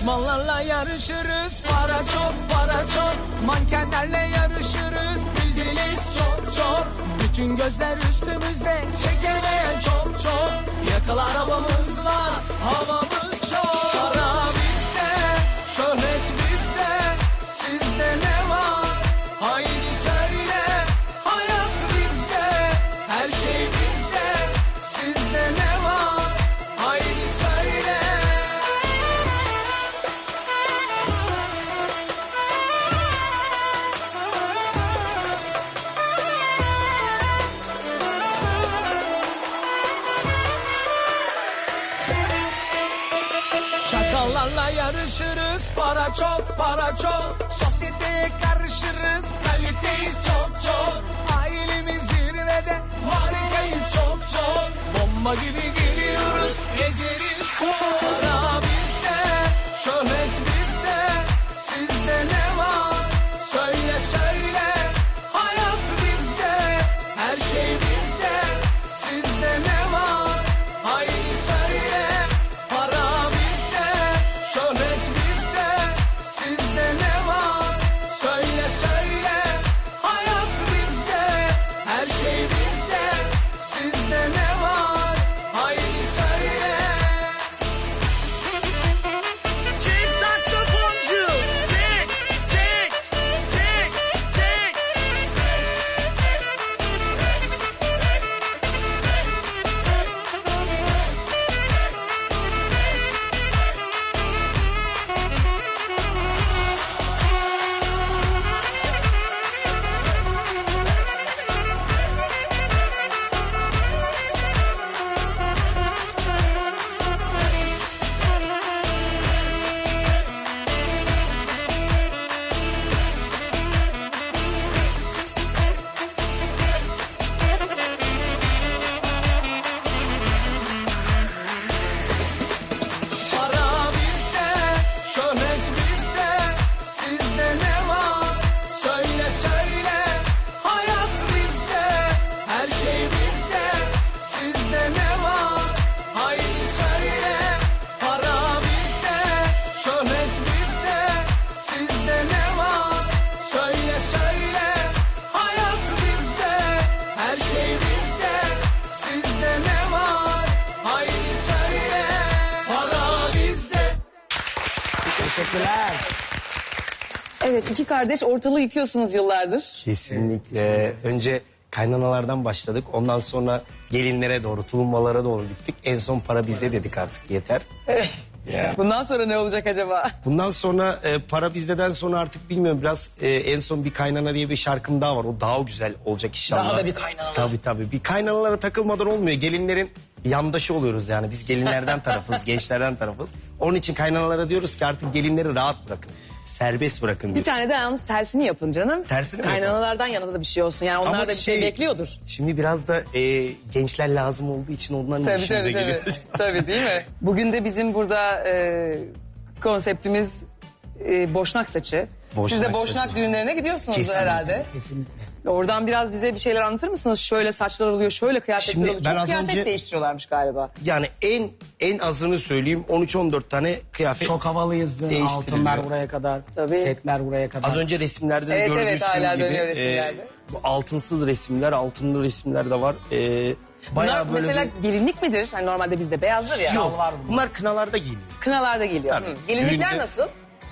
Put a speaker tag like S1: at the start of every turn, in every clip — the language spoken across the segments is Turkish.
S1: Düşmanlarla yarışırız. Para çok para çok. Mankenlerle yarışırız. Diziliz çok çok. Bütün gözler üstümüzde. Çekemeyen çok çok. Yakalı arabamız var Çakallarla yarışırız. Para çok para çok. Sosyeteye karışırız. Kaliteyiz çok çok. Ailemiz zirvede harikayız çok çok. Bomba gibi geliyoruz. Ederiz Para
S2: Teşekkürler.
S3: Evet iki kardeş ortalığı yıkıyorsunuz yıllardır.
S2: Kesinlikle. Önce kaynanalardan başladık. Ondan sonra gelinlere doğru, tulumbalara doğru gittik. En son para bizde dedik artık yeter. Ya.
S3: Bundan sonra ne olacak acaba?
S2: Bundan sonra e, para bizdeden sonra artık bilmiyorum biraz e, en son bir kaynana diye bir şarkım daha var. O daha güzel olacak inşallah.
S3: Daha da bir kaynana.
S2: Tabii tabii. Bir kaynanalara takılmadan olmuyor. Gelinlerin yandaşı oluyoruz yani. Biz gelinlerden tarafız, gençlerden tarafız. Onun için kaynanalara diyoruz ki artık gelinleri rahat bırakın. Serbest bırakın
S3: Bir tane de yalnız tersini yapın canım.
S2: Tersini mi yapalım?
S3: Kaynanalardan yana da bir şey olsun. Yani onlar
S2: Ama
S3: da bir şey, bekliyordur.
S2: Şimdi biraz da e, gençler lazım olduğu için onların
S3: Tabii
S2: işimize
S3: tabii
S2: geliyor.
S3: tabii. tabii değil mi? Bugün de bizim burada e, konseptimiz e, boşnak saçı.
S2: Boşnak
S3: Siz de boşnak
S2: saçı.
S3: düğünlerine gidiyorsunuz
S2: Kesinlikle.
S3: herhalde.
S2: Kesinlikle.
S3: Oradan biraz bize bir şeyler anlatır mısınız? Şöyle saçlar oluyor, şöyle kıyafetler
S2: Şimdi
S3: oluyor. Çok kıyafet
S2: önce-
S3: değiştiriyorlarmış galiba.
S2: Yani en en azını söyleyeyim 13-14 tane kıyafet.
S4: Çok havalıyızdı. Altınlar buraya kadar,
S3: Tabii.
S4: setler buraya kadar.
S2: Az önce resimlerde de
S3: Evet,
S2: gördüğünüz
S3: evet, hala
S2: gibi.
S3: dönüyor resimlerde.
S2: e, bu altınsız resimler, altınlı resimler de var. E,
S3: Bunlar
S2: bayağı böyle
S3: mesela
S2: bir...
S3: gelinlik midir? Hani normalde bizde beyazdır ya.
S2: Yok,
S4: var bunlar.
S2: bunlar kınalarda giyiliyor.
S3: Kınalarda geliyor. Hı. Gelinlikler
S2: Düğünde-
S3: nasıl?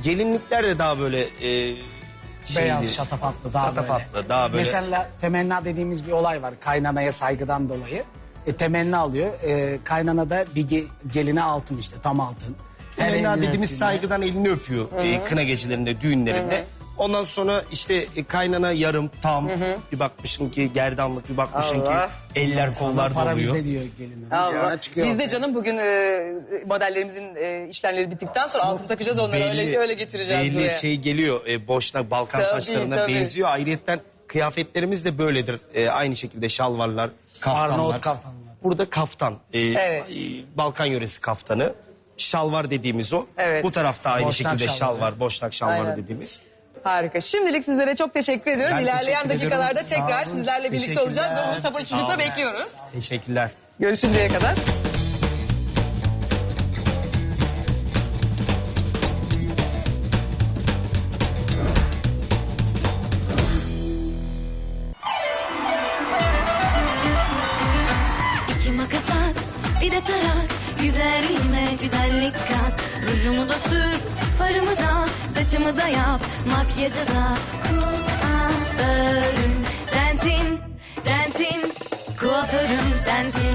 S2: Gelinlikler de daha böyle e,
S4: Beyaz, şatafatlı daha
S2: şatafatlı,
S4: böyle.
S2: daha böyle.
S4: Mesela temenna dediğimiz bir olay var. Kaynanaya saygıdan dolayı. E, temenni alıyor. E, kaynana da bir ge- geline altın işte tam altın. Her
S2: Temenna
S4: elini
S2: dediğimiz
S4: öptüğünde-
S2: saygıdan elini öpüyor e, kına gecelerinde, düğünlerinde. Ondan sonra işte e, kaynana yarım, tam. Bir bakmışım ki gerdanlık, bir bakmışım
S3: Allah.
S2: ki eller kollar
S4: Para
S2: doluyor.
S4: bizde diyor gelin.
S3: Allah.
S4: Çıkıyor.
S3: Biz de canım bugün e, modellerimizin e, işlemleri bittikten sonra altın takacağız onları öyle öyle getireceğiz
S2: belli
S3: buraya.
S2: şey geliyor. E, boşnak Balkan
S3: Tabii,
S2: saçlarına
S3: tabii.
S2: benziyor. Ayrıyetten kıyafetlerimiz de böyledir. E, aynı şekilde şalvarlar, kaftanlar.
S4: Arnavut kaftanlar.
S2: Burada kaftan. e,
S3: Evet.
S2: e, Balkan yöresi kaftanı. Şalvar dediğimiz o.
S3: Evet.
S2: Bu tarafta aynı
S4: Boşnak
S2: şekilde
S4: şalvarı.
S2: şalvar, boşnak şalvarı
S3: Aynen.
S2: dediğimiz.
S3: Harika. Şimdilik sizlere çok teşekkür ediyoruz.
S2: Ben
S3: İlerleyen
S2: teşekkür
S3: dakikalarda tekrar sizlerle birlikte olacağız. Ve bunu
S2: Sağ
S3: sabırsızlıkla bekliyoruz.
S2: Teşekkürler.
S3: Görüşünceye kadar. Üzerine güzellik kat.
S5: Rujumu da sür, farımı da saçımı da yap Makyajı da kuaförüm sensin Sensin kuaförüm sensin